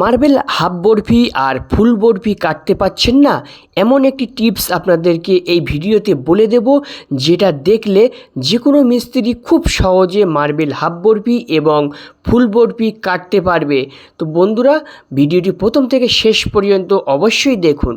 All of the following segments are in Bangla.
মার্বেল হাফ বরফি আর ফুল বরফি কাটতে পাচ্ছেন না? এমন একটি টিপস আপনাদেরকে এই ভিডিওতে বলে দেব, যেটা দেখলে যে কোনো মিস্ত্রি খুব সহজে মার্বেল হাফ বরফি এবং ফুল বরফি কাটতে পারবে। তো বন্ধুরা, ভিডিওটি প্রথম থেকে শেষ পর্যন্ত অবশ্যই দেখুন।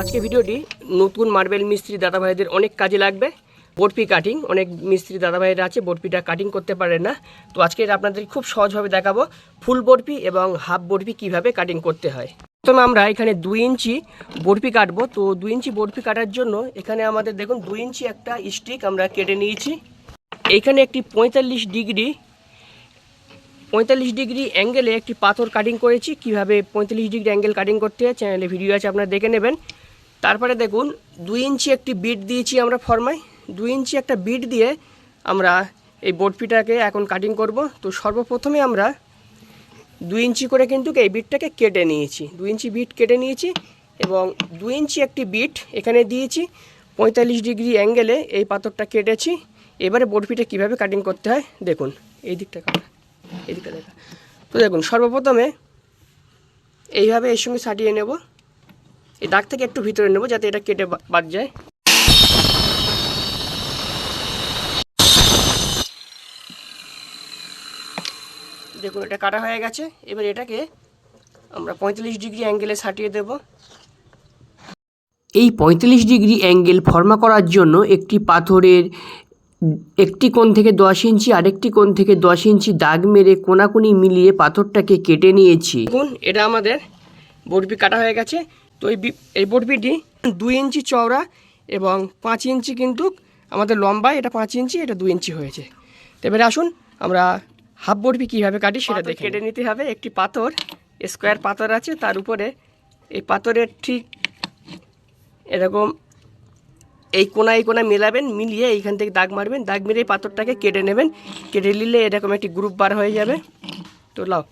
আজকে ভিডিওটি নতুন মার্বেল মিস্ত্রি দাদাভাইদের অনেক কাজে লাগবে। বরফি কাটিং অনেক মিস্ত্রি দাদাভাইরা আছে বরফিটা কাটিং করতে পারে না। তো আজকে আপনাদের খুব সহজভাবে দেখাবো ফুল বরফি এবং হাফ বরফি কীভাবে কাটিং করতে হয়। প্রথমে আমরা এখানে দুই ইঞ্চি বরফি কাটবো। তো দুই ইঞ্চি বরফি কাটার জন্য এখানে আমাদের দেখুন দুই ইঞ্চি একটা স্টিক আমরা কেটে নিয়েছি। এইখানে একটি পঁয়তাল্লিশ ডিগ্রি পঁয়তাল্লিশ ডিগ্রি অ্যাঙ্গেলে একটি পাথর কাটিং করেছি। কীভাবে পঁয়তাল্লিশ ডিগ্রি অ্যাঙ্গেল কাটিং করতে হয় চ্যানেলে ভিডিও আছে, আপনারা দেখে নেবেন। তারপরে দেখুন, দুই ইঞ্চি একটি বিট দিয়েছি আমরা ফর্মায়। দুই ইঞ্চি একটা বিট দিয়ে আমরা এই বরফিটাকে এখন কাটিং করব। তো সর্বপ্রথমে আমরা দুই ইঞ্চি করে কিন্তু এই বিটটাকে কেটে নিয়েছি। দুই ইঞ্চি বিট কেটে নিয়েছি এবং দুই ইঞ্চি একটি বিট এখানে দিয়েছি। পঁয়তাল্লিশ ডিগ্রি অ্যাঙ্গেলে এই পাথরটা কেটেছি। এবারে বরফিটা কীভাবে কাটিং করতে হয় দেখুন। এই দিকটা কাটা। এই দিকটা দেখা। তো দেখুন, সর্বপ্রথমে এইভাবে এর সঙ্গে সাটিয়ে নেব। এই দাগ থেকে একটু ভিতরে নেব যাতে এটা কেটে বাদ যায়। দেখুন এটা কাটা হয়ে গেছে। এবার এটাকে আমরা পঁয়তাল্লিশ ডিগ্রি অ্যাঙ্গেলে সাটিয়ে দেব। এই পঁয়তাল্লিশ ডিগ্রি অ্যাঙ্গেল ফর্মা করার জন্য একটি পাথরের একটি কোণ থেকে দশ ইঞ্চি আরেকটি কোণ থেকে দশ ইঞ্চি দাগ মেরে কোনাকুনি মিলিয়ে পাথরটাকে কেটে নিয়েছি। দেখুন এটা আমাদের বরফি কাটা হয়ে গেছে। তো এই বি- এই বরফিটি দুই ইঞ্চি চওড়া এবং পাঁচ ইঞ্চি কিন্তু আমাদের লম্বা এটা পাঁচ ইঞ্চি এটা দুই ইঞ্চি হয়েছে। তো এবারে আসুন আমরা হাফ বরফি কীভাবে কাটি সেটা দেখে কেটে নিতে হবে একটি পাথর স্কোয়ার পাথর আছে তার উপরে এই পাথরের ঠিক এরকম এই কোনা এই কোনায় মেলাবেন মিলিয়ে এইখান থেকে দাগ মারবেন দাগ মেরে এই পাথরটাকে কেটে নেবেন। কেটে নিলে এরকম একটি গ্রুপ বার হয়ে যাবে। তো লাও।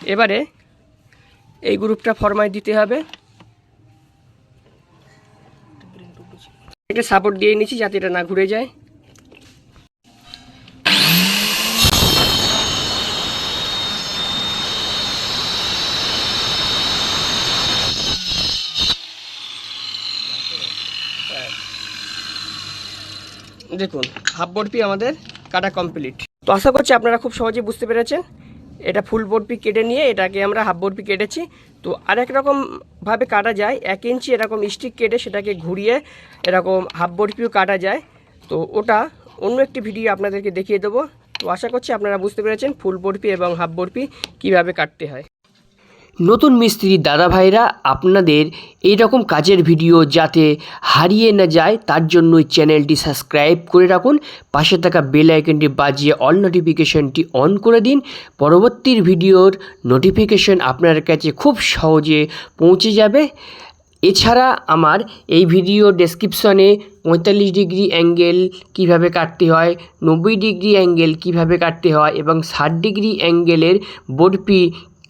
এবারে এই গ্রুপটা ফরমায় দিতে হবে। এটা সাপোর্ট দিয়ে নিচ্ছি যাতে এটা না ঘুরে যায়। দেখুন হাফ বরফি আমাদের কাটা কমপ্লিট তো আশা করছি আপনারা খুব সহজে বুঝতে পেরেছেন। এটা ফুল বরফি কেটে নিয়ে এটাকে আমরা হাফ বরফি কেটেছি। তো আরেক রকমভাবে কাটা যায়, এক ইঞ্চি এরকম স্টিক কেটে সেটাকে ঘুরিয়ে এরকম হাফ বরফিও কাটা যায়। তো ওটা অন্য একটি ভিডিও আপনাদেরকে দেখিয়ে দেবো। তো আশা করছি আপনারা বুঝতে পেরেছেন ফুল বরফি এবং হাফ বরফি কীভাবে কাটতে হয়। নতুন মিস্ত্রি দাদা ভাইরা, আপনাদের এই রকম কাজের ভিডিও যাতে হারিয়ে না যায়, তার জন্য চ্যানেলটি সাবস্ক্রাইব করে রাখুন। পাশে থাকা বেল আইকনটি বাজিয়ে অল নোটিফিকেশনটি অন করে দিন। পরবর্তীর ভিডিওর নোটিফিকেশন আপনার কাছে খুব সহজে পৌঁছে যাবে। এছাড়া আমার এই ভিডিও ডেসক্রিপশনে পঁয়তাল্লিশ ডিগ্রি অ্যাঙ্গেল কীভাবে কাটতে হয়, নব্বই ডিগ্রি অ্যাঙ্গেল কীভাবে কাটতে হয় এবং ষাট ডিগ্রি অ্যাঙ্গেলের বরফি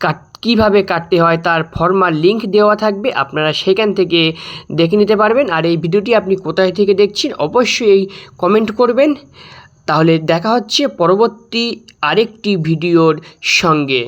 কাট কীভাবে কাটতে হয় তার ফর্মাল লিংক দেওয়া থাকবে, আপনারা সেখান থেকে দেখে নিতে পারবেন। আর এই ভিডিওটি আপনি কোথায় থেকে দেখছেন অবশ্যই কমেন্ট করবেন। তাহলে দেখা হচ্ছে পরবর্তী আরেকটি ভিডিওর সঙ্গে।